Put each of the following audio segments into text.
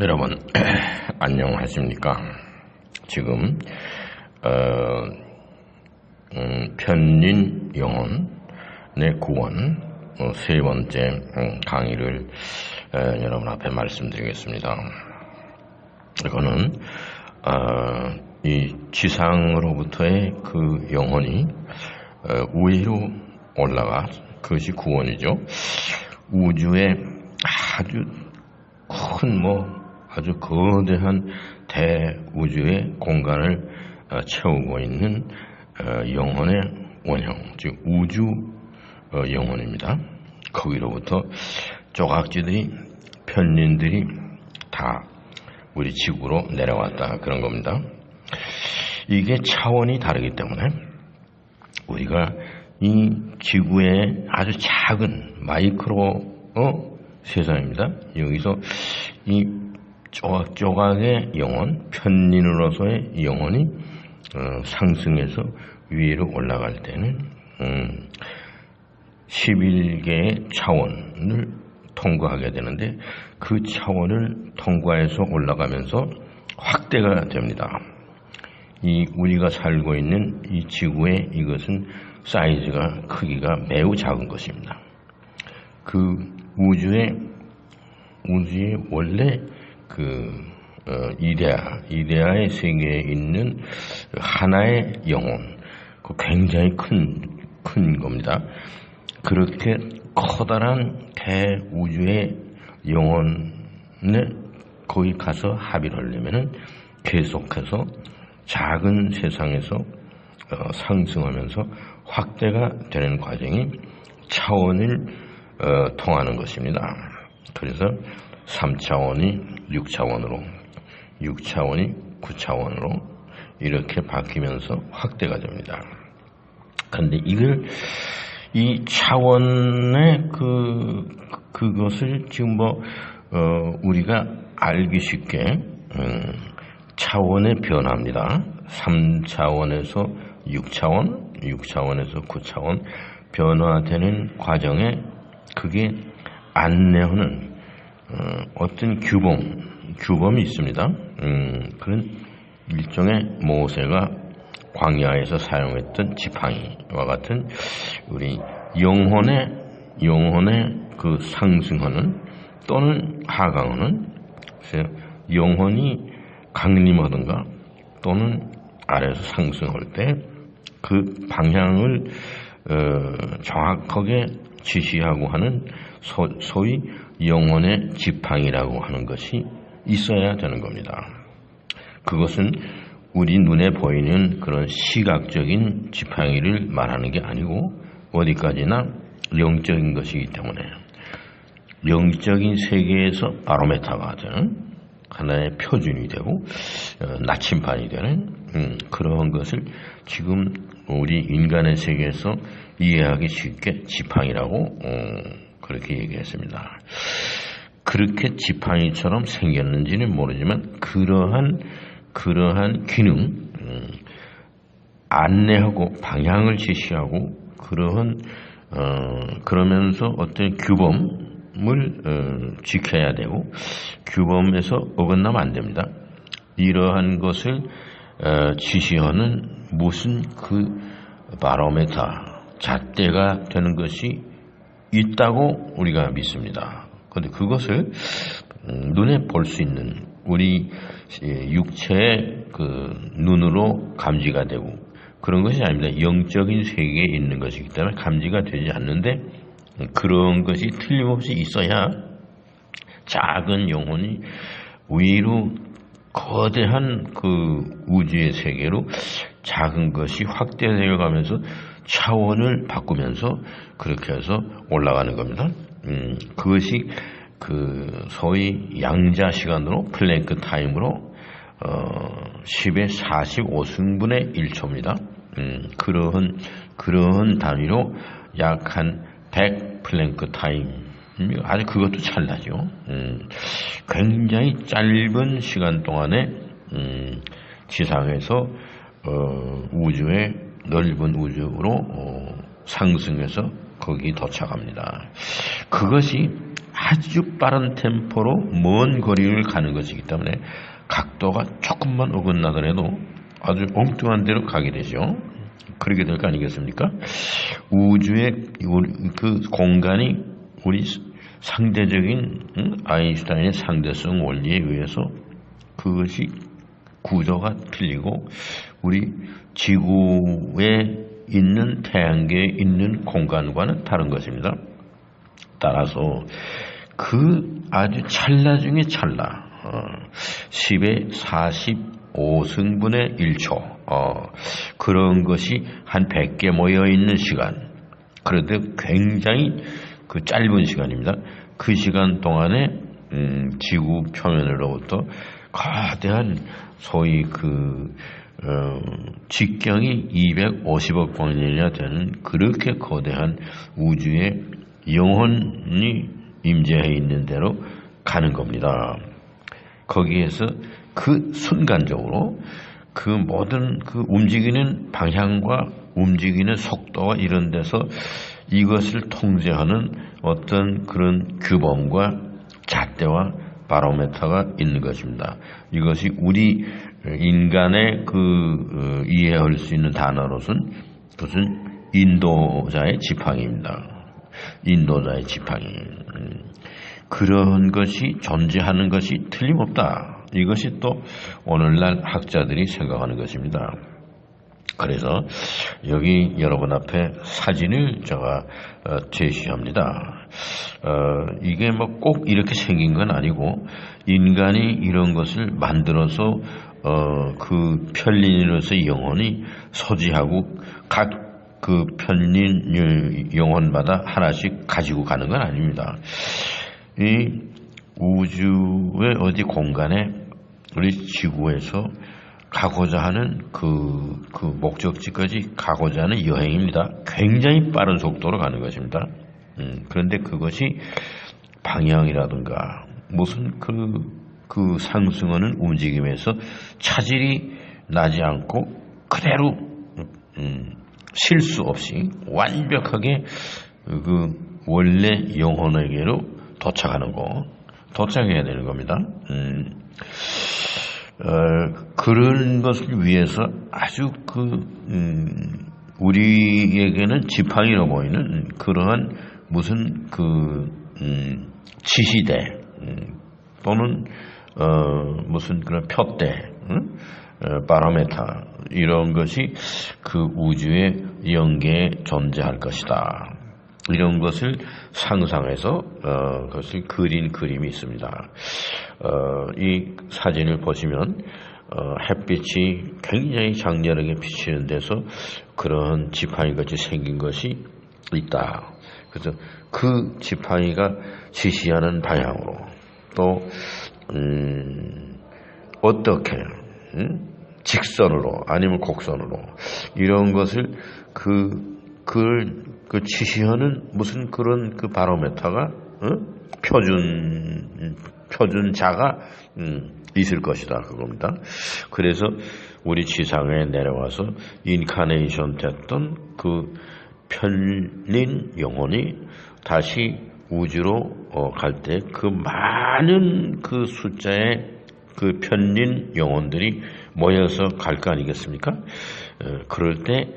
여러분 안녕하십니까? 지금 어, 음, 편린 영혼의 구원 어, 세 번째 음, 강의를 어, 여러분 앞에 말씀드리겠습니다. 이거는 어, 이 지상으로부터의 그 영혼이 어, 위로 올라가 그것이 구원이죠. 우주의 아주 큰뭐 아주 거대한 대우주의 공간을 어, 채우고 있는 어, 영혼의 원형, 즉 우주 어, 영혼입니다. 거기로부터 조각지들이 편린들이 다 우리 지구로 내려왔다 그런 겁니다. 이게 차원이 다르기 때문에 우리가 이 지구의 아주 작은 마이크로 어? 세상입니다. 여기서 이 조각조각의 영혼, 편린으로서의 영혼이 어, 상승해서 위로 올라갈 때는 음, 11개의 차원을 통과하게 되는데 그 차원을 통과해서 올라가면서 확대가 됩니다. 이 우리가 살고 있는 이 지구의 이것은 사이즈가 크기가 매우 작은 것입니다. 그 우주의 우주의 원래 그 어, 이데아, 이데아의 세계에 있는 하나의 영혼, 그 굉장히 큰, 큰 겁니다. 그렇게 커다란 대우주의 영혼에 거기 가서 합의를 하려면은 계속해서 작은 세상에서 어, 상승하면서 확대가 되는 과정이 차원을 어, 통하는 것입니다. 그래서 3차원이 6차원으로, 6차원이 9차원으로 이렇게 바뀌면서 확대가 됩니다. 근데 이걸 이 차원의 그 그것을 지금 뭐 어, 우리가 알기 쉽게 음, 차원의 변화입니다. 3차원에서 6차원, 6차원에서 9차원 변화되는 과정에 그게 안내하는 어, 떤 규범, 규범이 있습니다. 음, 그런 일종의 모세가 광야에서 사용했던 지팡이와 같은 우리 영혼의 영혼의 그 상승하는 또는 하강하는 영혼이 강림하든가 또는 아래에서 상승할 때 그 방향을 어, 정확하게 지시하고 하는 소, 소위 영혼의 지팡이라고 하는 것이 있어야 되는 겁니다. 그것은 우리 눈에 보이는 그런 시각적인 지팡이를 말하는 게 아니고 어디까지나 영적인 것이기 때문에 영적인 세계에서 바로메타가 되는 하나의 표준이 되고 어, 나침반이 되는 음, 그런 것을 지금 우리 인간의 세계에서 이해하기 쉽게 지팡이라고 어, 그렇게 얘기했습니다. 그렇게 지팡이처럼 생겼는지는 모르지만 그러한 그러한 기능 음, 안내하고 방향을 제시하고 그러한 어, 그러면서 어떤 규범을 어, 지켜야 되고 규범에서 어긋나면 안 됩니다. 이러한 것을 어, 지시하는 무슨 그 바로메타 잣대가 되는 것이 있다고 우리가 믿습니다. 그런데 그것을 음, 눈에 볼 수 있는 우리 육체의 그 눈으로 감지가 되고 그런 것이 아닙니다. 영적인 세계에 있는 것이기 때문에 감지가 되지 않는데 그런 것이 틀림없이 있어야 작은 영혼이 위로 거대한 그 우주의 세계로 작은 것이 확대되어 가면서 차원을 바꾸면서 그렇게 해서 올라가는 겁니다. 음, 그것이 그 소위 양자 시간으로 플랭크 타임으로 어, 10의 45승분의 1초입니다. 음, 그러한 그러한 단위로 약 한 100 플랭크 타임 아주 그것도 찰나죠. 음, 굉장히 짧은 시간 동안에 음, 지상에서 어, 우주의 넓은 우주로 어, 상승해서 거기 도착합니다. 그것이 아주 빠른 템포로 먼 거리를 가는 것이기 때문에 각도가 조금만 어긋나더라도 아주 엉뚱한 데로 가게 되죠. 그렇게 될 거 아니겠습니까? 우주의 그 공간이 우리 상대적인 아인슈타인의 상대성 원리에 의해서 그것이 구조가 틀리고 우리 지구에 있는 태양계에 있는 공간과는 다른 것입니다. 따라서 그 아주 찰나 중에 찰나 어, 10의 45승분의 1초 어, 그런 것이 한 100개 모여 있는 시간 그런데 굉장히 그 짧은 시간입니다. 그 시간 동안에 음, 지구 표면으로부터 거대한 소위 그 어, 직경이 250억 광년이나 되는 그렇게 거대한 우주의 영혼이 임재해 있는 대로 가는 겁니다. 거기에서 그 순간적으로 그 모든 그 움직이는 방향과 움직이는 속도와 이런 데서 이것을 통제하는 어떤 그런 규범과 잣대와 바로메터가 있는 것입니다. 이것이 우리 인간의 그 어, 이해할 수 있는 단어로서는 무슨 인도자의 지팡이입니다. 인도자의 지팡이. 음, 그런 것이 존재하는 것이 틀림없다. 이것이 또 오늘날 학자들이 생각하는 것입니다. 그래서 여기 여러분 앞에 사진을 제가 어, 제시합니다. 어, 이게 뭐 꼭 이렇게 생긴 건 아니고 인간이 이런 것을 만들어서 어, 그 편린으로서의 영혼이 소지하고 각 그 편린 영혼마다 하나씩 가지고 가는 건 아닙니다. 이 우주의 어디 공간에 우리 지구에서 가고자 하는 그, 그 목적지까지 가고자 하는 여행입니다. 굉장히 빠른 속도로 가는 것입니다. 음, 그런데 그것이 방향이라든가 무슨 그, 그 상승하는 움직임에서 차질이 나지 않고 그대로 음, 실수 없이 완벽하게 그 원래 영혼에게로 도착하는 거 도착해야 되는 겁니다. 음, 어, 그런 것을 위해서 아주 그 음, 우리에게는 지팡이로 보이는 그러한 무슨 그 음, 지시대 음, 또는 어, 무슨 그런 표대 음? 어, 바로메타 이런 것이 그 우주의 연계에 존재할 것이다. 이런 것을 상상해서 어, 그것을 그린 그림이 있습니다. 어, 이 사진을 보시면 어, 햇빛이 굉장히 장렬하게 비치는 데서 그런 지팡이 같이 생긴 것이 있다. 그래서 그 지팡이가 지시하는 방향으로 또 음, 어떻게 음? 직선으로 아니면 곡선으로 이런 것을 그, 그, 그 지시하는 무슨 그런 그 바로메터가 어? 표준 표준자가 음, 있을 것이다 그겁니다. 그래서 우리 지상에 내려와서 인카네이션 됐던 그 편린 영혼이 다시 우주로 어, 갈때 그 많은 그 숫자의 그 편린 영혼들이 모여서 갈 거 아니겠습니까? 어, 그럴 때그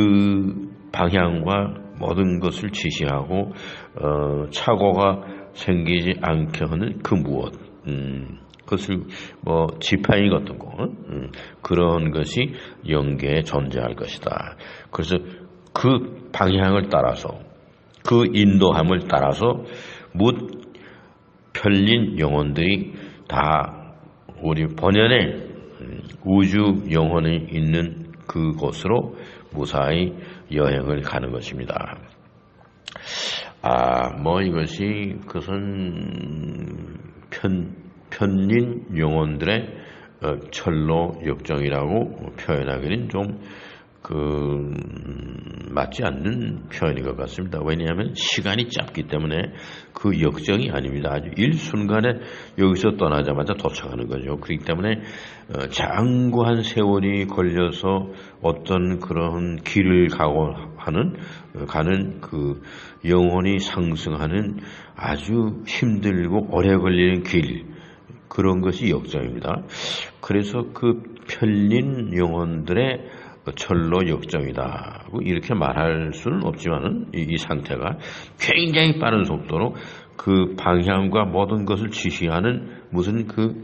음, 방향과 모든 것을 지시하고 어, 착오가 생기지 않게 하는 그 무엇 음, 그것을 뭐 지팡이 같은 거 음, 그런 것이 연계에 존재할 것이다. 그래서 그 방향을 따라서 그 인도함을 따라서 묻 편린 영혼들이 다 우리 본연의 우주 영혼이 있는 그곳으로 무사히 여행을 가는 것입니다. 아, 뭐 이것이 그것은 편, 편린 영혼들의 어, 철로 역정이라고 표현하기는 좀 그 음, 맞지 않는 표현인 것 같습니다. 왜냐하면 시간이 짧기 때문에 그 역정이 아닙니다. 아주 일순간에 여기서 떠나자마자 도착하는 거죠. 그렇기 때문에 어, 장구한 세월이 걸려서 어떤 그런 길을 가고 하는 어, 가는 그 영혼이 상승하는 아주 힘들고 오래 걸리는 길 그런 것이 역정입니다. 그래서 그 편린 영혼들의 철로 역정이다. 이렇게 말할 수는 없지만은 이, 이, 상태가 굉장히 빠른 속도로 그 방향과 모든 것을 지시하는 무슨 그,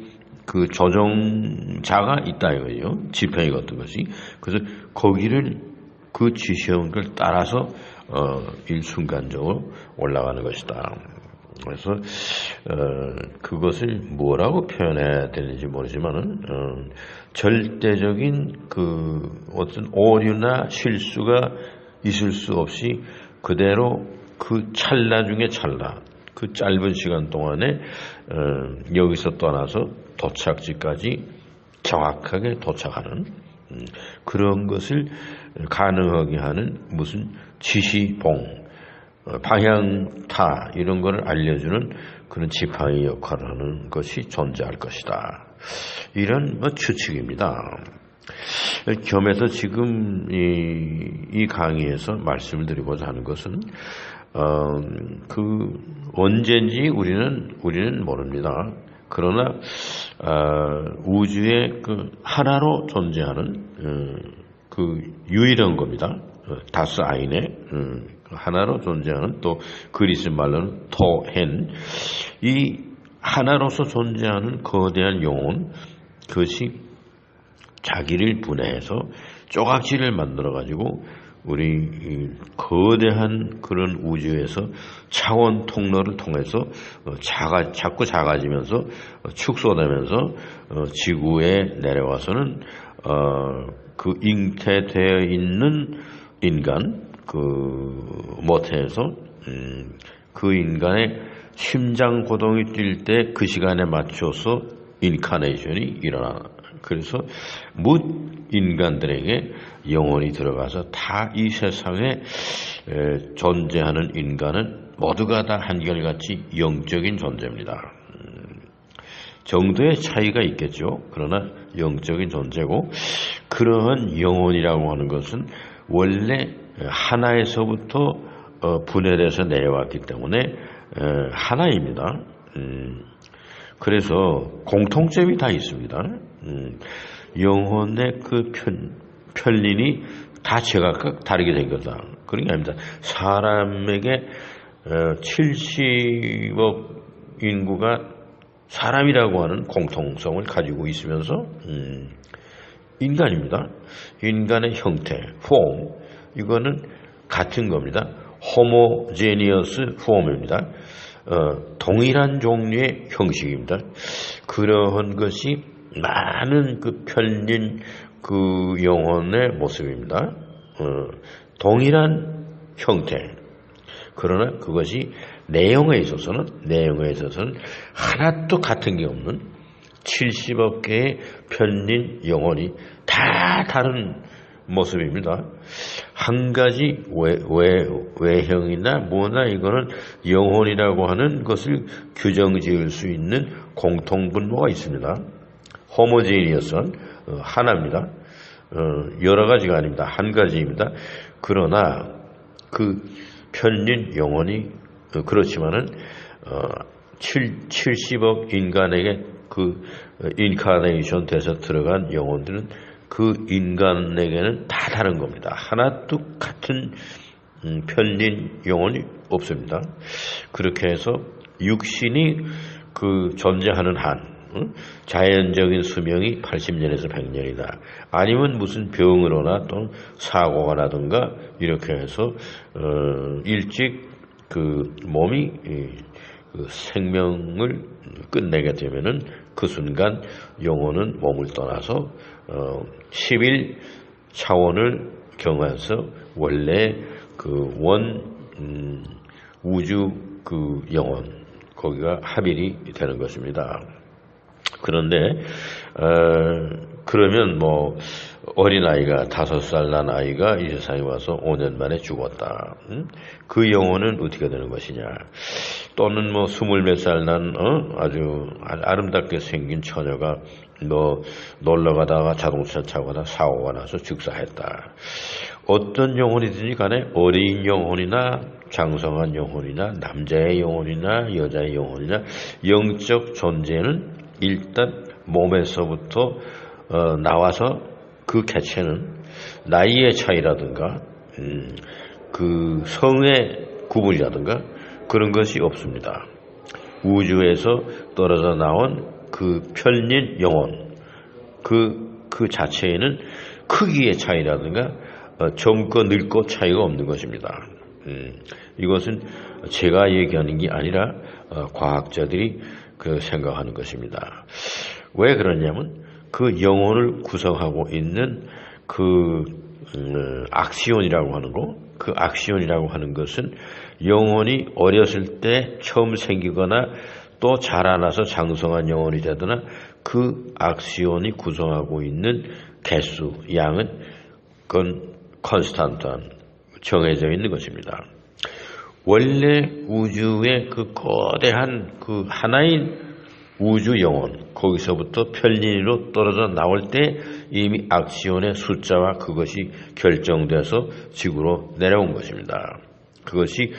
그 조정자가 있다 이거예요. 지평이 같은 것이. 그래서 거기를 그 지시한 걸 따라서 어, 일순간적으로 올라가는 것이다. 그래서 어, 그것을 뭐라고 표현해야 되는지 모르지만은 어, 절대적인 그 어떤 오류나 실수가 있을 수 없이 그대로 그 찰나 중에 찰나 그 짧은 시간 동안에 어, 여기서 떠나서 도착지까지 정확하게 도착하는 음, 그런 것을 가능하게 하는 무슨 지시봉 어, 방향타 이런 것을 알려주는 그런 지팡이 역할을 하는 것이 존재할 것이다. 이런 뭐 추측입니다. 겸해서 지금 이, 이 강의에서 말씀을 드리고자 하는 것은 어, 그 언제인지 우리는 우리는 모릅니다. 그러나 어, 우주의 그 하나로 존재하는 어, 그 유일한 겁니다. 어, 다스 아인의 어, 하나로 존재하는 또 그리스 말로는 토헨. 이 하나로서 존재하는 거대한 영혼 그것이 자기를 분해해서 조각지를 만들어 가지고 우리 거대한 그런 우주에서 차원 통로를 통해서 어, 작아, 자꾸 작아지면서 어, 축소되면서 어, 지구에 내려와서는 그 잉태되어 있는 인간 그 모태에서 음, 그 인간의 심장 고동이 뛸 때 그 시간에 맞춰서 인카네이션이 일어나. 그래서 묻 인간들에게 영혼이 들어가서 다 이 세상에 존재하는 인간은 모두가 다 한결같이 영적인 존재입니다. 음, 정도의 차이가 있겠죠. 그러나 영적인 존재고 그러한 영혼이라고 하는 것은 원래 하나에서부터 어, 분해돼서 내려왔기 때문에 하나입니다. 음, 그래서 공통점이 다 있습니다. 음, 영혼의 그 편, 편린이 다 제각각 다르게 된 거다. 그런 게 아닙니다. 사람에게 70억 어, 인구가 사람이라고 하는 공통성을 가지고 있으면서 음, 인간입니다. 인간의 형태, 폼 이거는 같은 겁니다. 호모제니어스 폼입니다. 어, 동일한 종류의 형식입니다. 그러한 것이 많은 그 편린 그 영혼의 모습입니다. 어, 동일한 형태. 그러나 그것이 내용에 있어서는 내용에 있어서는 하나도 같은 게 없는 70억 개의 편린 영혼이 다 다른 모습입니다. 한 가지 외, 외, 외형이나 뭐나 이거는 영혼이라고 하는 것을 규정 지을 수 있는 공통분모가 있습니다. 호모제니어스는 어, 하나입니다. 어, 여러 가지가 아닙니다. 한 가지입니다. 그러나 그 편린 영혼이 어, 그렇지만은 70억 인간에게 그 인카네이션 돼서 들어간 영혼들은 그 인간에게는 다 다른 겁니다. 하나도 같은 음, 편린 영혼이 없습니다. 그렇게 해서 육신이 그 존재하는 한 자연적인 수명이 80년에서 100년이다. 아니면 무슨 병으로나 또 사고가 나든가 이렇게 해서 어, 일찍 그 몸이 그 생명을 끝내게 되면은 그 순간 영혼은 몸을 떠나서 어, 10일 차원을 경해서 원래 그원 음, 우주 그 영혼 거기가 합일이 되는 것입니다. 그런데 어, 그러면 뭐 어린아이가 다섯 살 난 아이가 이 세상에 와서 5년 만에 죽었다. 응? 그 영혼은 어떻게 되는 것이냐? 또는 뭐 스물 몇 살난 어? 아주 아름답게 생긴 처녀가 뭐 놀러 가다가 자동차 가다 사고가 나서 즉사했다. 어떤 영혼이든지 간에 어린 영혼이나 장성한 영혼이나 남자의 영혼이나 여자의 영혼이나 영적 존재는 일단 몸에서부터 어, 나와서 그 개체는 나이의 차이라든가 음, 그 성의 구분이라든가 그런 것이 없습니다. 우주에서 떨어져 나온 그 편린 영혼 그, 그 자체에는 크기의 차이라든가 어, 젊고 늙고 차이가 없는 것입니다. 음, 이것은 제가 얘기하는 게 아니라 어, 과학자들이 그 생각하는 것입니다. 왜 그러냐면 그 영혼을 구성하고 있는 그 음, 악시온이라고 하는 거, 그 악시온이라고 하는 것은 영혼이 어렸을 때 처음 생기거나 또 자라나서 장성한 영혼이 되거나 그 악시온이 구성하고 있는 개수, 양은 그건 컨스탄트한 정해져 있는 것입니다. 원래 우주의 그 거대한 그 하나인 우주 영혼 거기서부터 편린으로 떨어져 나올 때 이미 악시온의 숫자와 그것이 결정돼서 지구로 내려온 것입니다. 그것이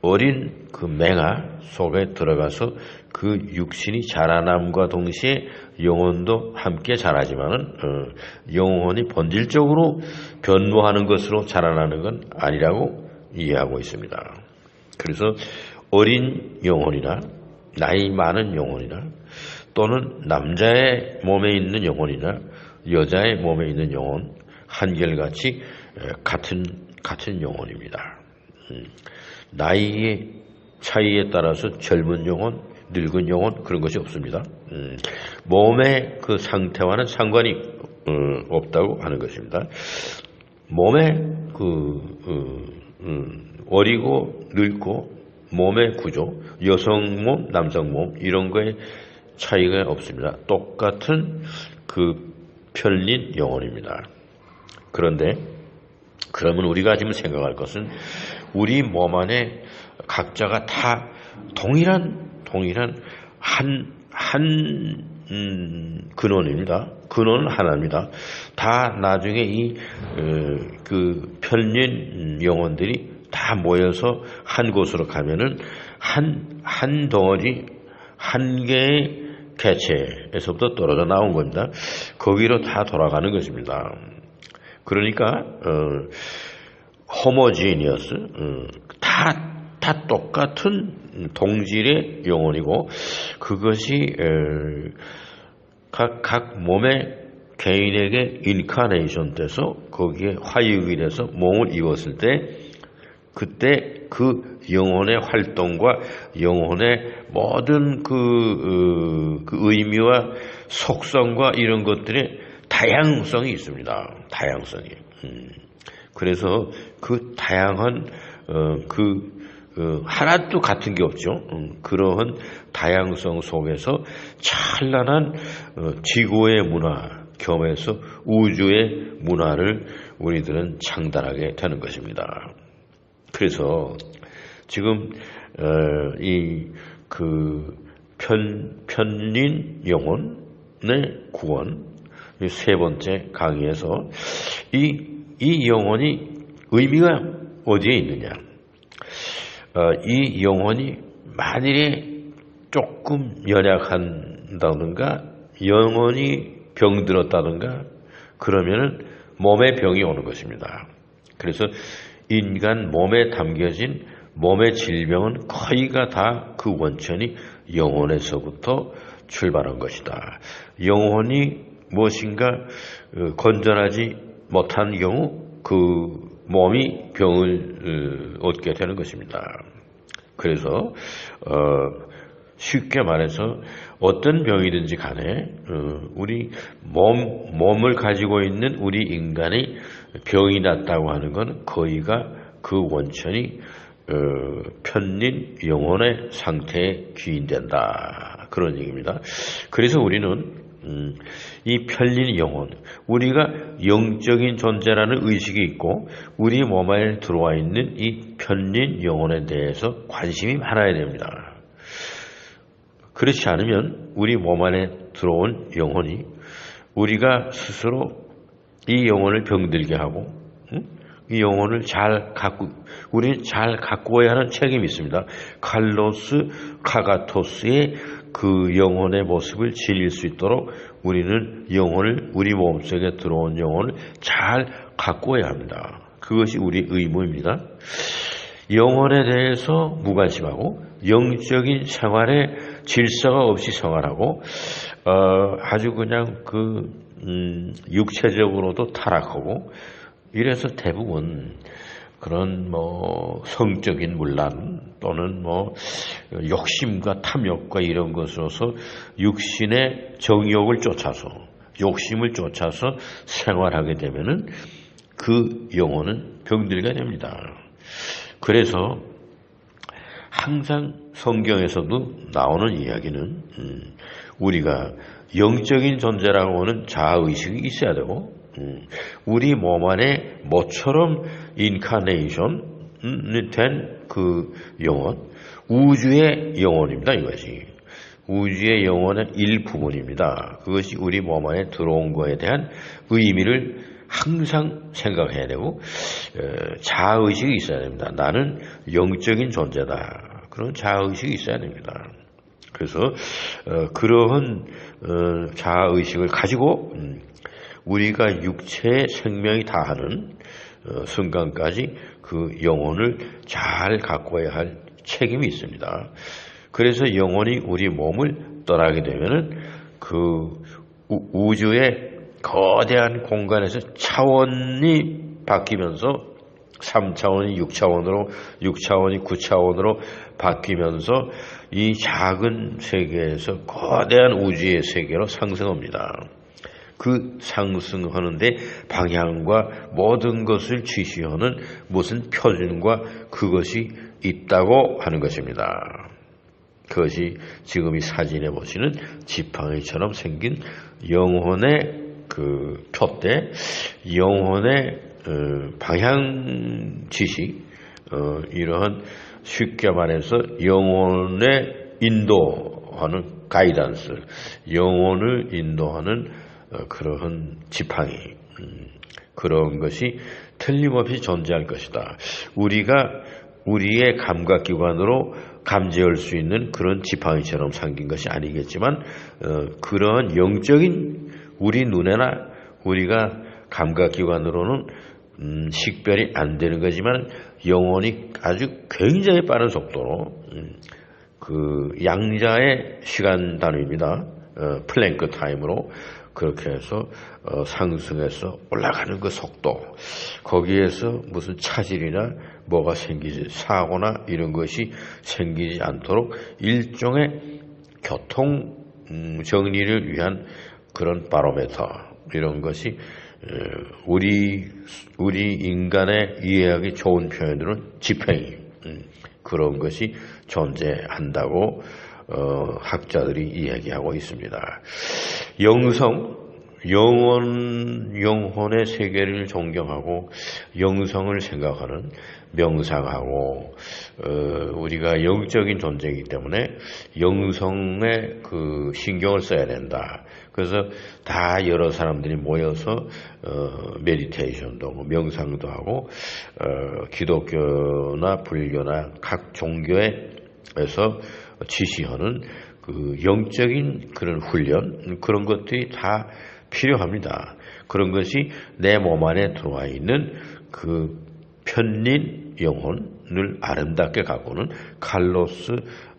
어린 그 맹아 속에 들어가서 그 육신이 자라남과 동시에 영혼도 함께 자라지만은 어, 영혼이 본질적으로 변모하는 것으로 자라나는 건 아니라고 이해하고 있습니다. 그래서 어린 영혼이나 나이 많은 영혼이나 또는 남자의 몸에 있는 영혼이나 여자의 몸에 있는 영혼 한결같이 같은 같은 영혼입니다. 음, 나이의 차이에 따라서 젊은 영혼, 늙은 영혼 그런 것이 없습니다. 음, 몸의 그 상태와는 상관이 어, 없다고 하는 것입니다. 몸의 그 어, 어리고 늙고 몸의 구조, 여성 몸, 남성 몸 이런 거에 차이가 없습니다. 똑같은 그 편린 영혼입니다. 그런데 그러면 우리가 지금 생각할 것은 우리 몸 안에 각자가 다 동일한 동일한 한한 음, 근원입니다. 근원은 하나입니다. 다 나중에 이그 어, 편린 영혼들이 다 모여서 한 곳으로 가면은 한, 한 덩어리, 한 개의 개체에서부터 떨어져 나온 겁니다. 거기로 다 돌아가는 것입니다. 그러니까, 어, 호모지니어스, 어, 다, 다 똑같은 동질의 영혼이고, 그것이, 어, 각, 각 몸의 개인에게 인카네이션 돼서 거기에 화육이 돼서 몸을 입었을 때 그때 그 영혼의 활동과 영혼의 모든 그, 어, 그 의미와 속성과 이런 것들의 다양성이 있습니다. 다양성이. 음. 그래서 그 다양한 어, 그 어, 하나도 같은 게 없죠. 음, 그러한 다양성 속에서 찬란한 어, 지구의 문화 겸해서 우주의 문화를 우리들은 창달하게 되는 것입니다. 그래서 지금 어, 이그 편, 편린 영혼의 구원 세 번째 강의에서 이, 이 영혼이 의미가 어디에 있느냐? 어, 이 영혼이 만일에 조금 연약한다든가 영혼이 병들었다든가 그러면은 몸에 병이 오는 것입니다. 그래서 인간 몸에 담겨진 몸의 질병은 거의가 다 그 원천이 영혼에서부터 출발한 것이다. 영혼이 무엇인가 어, 건전하지 못한 경우 그 몸이 병을 어, 얻게 되는 것입니다. 그래서 어, 쉽게 말해서 어떤 병이든지 간에 우리 몸 몸을 가지고 있는 우리 인간이 병이 났다고 하는 건 거의가 그 원천이 어, 편린 영혼의 상태에 기인된다. 그런 얘기입니다. 그래서 우리는 음, 이 편린 영혼, 우리가 영적인 존재라는 의식이 있고 우리 몸 안에 들어와 있는 이 편린 영혼에 대해서 관심이 많아야 됩니다. 그렇지 않으면 우리 몸 안에 들어온 영혼이 우리가 스스로 이 영혼을 병들게 하고 이 영혼을 잘 갖고 우리는 잘 가꾸어야 하는 책임이 있습니다. 칼로스 카가토스의 그 영혼의 모습을 지닐 수 있도록 우리는 영혼을 우리 몸속에 들어온 영혼을 잘 가꾸어야 합니다. 그것이 우리 의무입니다. 영혼에 대해서 무관심하고 영적인 생활에 질서가 없이 생활하고 어, 아주 그냥 그 음, 육체적으로도 타락하고 이래서 대부분 그런 뭐 성적인 문란 또는 뭐 욕심과 탐욕과 이런 것으로서 육신의 정욕을 쫓아서 욕심을 쫓아서 생활하게 되면은 그 영혼은 병들게 됩니다. 그래서 항상 성경에서도 나오는 이야기는 음, 우리가 영적인 존재라고 하는 자아의식이 있어야 되고 음, 우리 몸 안에 모처럼 인카네이션 된 그 영혼, 우주의 영혼입니다. 이것이 우주의 영혼의 일부분입니다. 그것이 우리 몸 안에 들어온 것에 대한 의미를 항상 생각해야 되고 자아의식이 있어야 됩니다. 나는 영적인 존재다. 그런 자아의식이 있어야 됩니다. 그래서 어, 그러한 어, 자아의식을 가지고 음, 우리가 육체의 생명이 다하는 어, 순간까지 그 영혼을 잘 가꿔야 할 책임이 있습니다. 그래서 영혼이 우리 몸을 떠나게 되면은 그 우주의 거대한 공간에서 차원이 바뀌면서 3차원이 6차원으로 6차원이 9차원으로 바뀌면서 이 작은 세계에서 거대한 우주의 세계로 상승합니다. 그 상승하는데 방향과 모든 것을 지시하는 무슨 표준과 그것이 있다고 하는 것입니다. 그것이 지금 이 사진에 보시는 지팡이처럼 생긴 영혼의 그 표대, 영혼의 어, 방향 지시, 어, 이러한 쉽게 말해서 영혼의 인도하는 가이던스, 영혼을 인도하는 어, 그러한 지팡이, 음, 그런 것이 틀림없이 존재할 것이다. 우리가 우리의 감각기관으로 감지할 수 있는 그런 지팡이처럼 생긴 것이 아니겠지만 어, 그런 영적인 우리 눈에나 우리가 감각기관으로는 음, 식별이 안 되는 거지만 영혼이 아주 굉장히 빠른 속도로 음, 그 양자의 시간 단위입니다. 어, 플랭크 타임으로 그렇게 해서 어, 상승해서 올라가는 그 속도 거기에서 무슨 차질이나 뭐가 생기지 사고나 이런 것이 생기지 않도록 일종의 교통 음, 정리를 위한 그런 바로메터 이런 것이 우리 우리 인간의 이해하기 좋은 표현으로는 집행이 음, 그런 것이 존재한다고 어, 학자들이 이야기하고 있습니다. 영성, 영원, 영혼의 세계를 존경하고 영성을 생각하는 명상하고 어, 우리가 영적인 존재이기 때문에 영성에 그 신경을 써야 된다. 그래서 다 여러 사람들이 모여서 어, 메디테이션도 하고 명상도 하고 어, 기독교나 불교나 각 종교에서 지시하는 그 영적인 그런 훈련 그런 것들이 다 필요합니다. 그런 것이 내 몸 안에 들어와 있는 그 편린 영혼을 아름답게 가꾸는 칼로스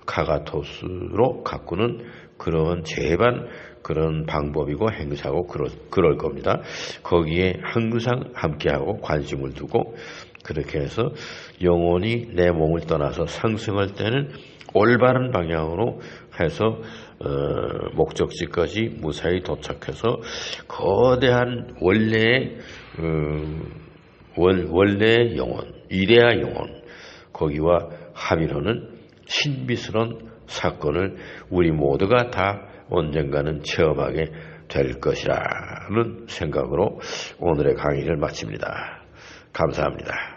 카가토스로 가꾸는 그런 제반 그런 방법이고 행사고 그럴, 그럴 겁니다. 거기에 항상 함께하고 관심을 두고 그렇게 해서 영혼이 내 몸을 떠나서 상승할 때는 올바른 방향으로 해서 어, 목적지까지 무사히 도착해서 거대한 원래의 어, 원, 원래의 영혼, 이데아 영혼 거기와 합의하는 신비스러운 사건을 우리 모두가 다 언젠가는 체험하게 될 것이라는 생각으로 오늘의 강의를 마칩니다. 감사합니다.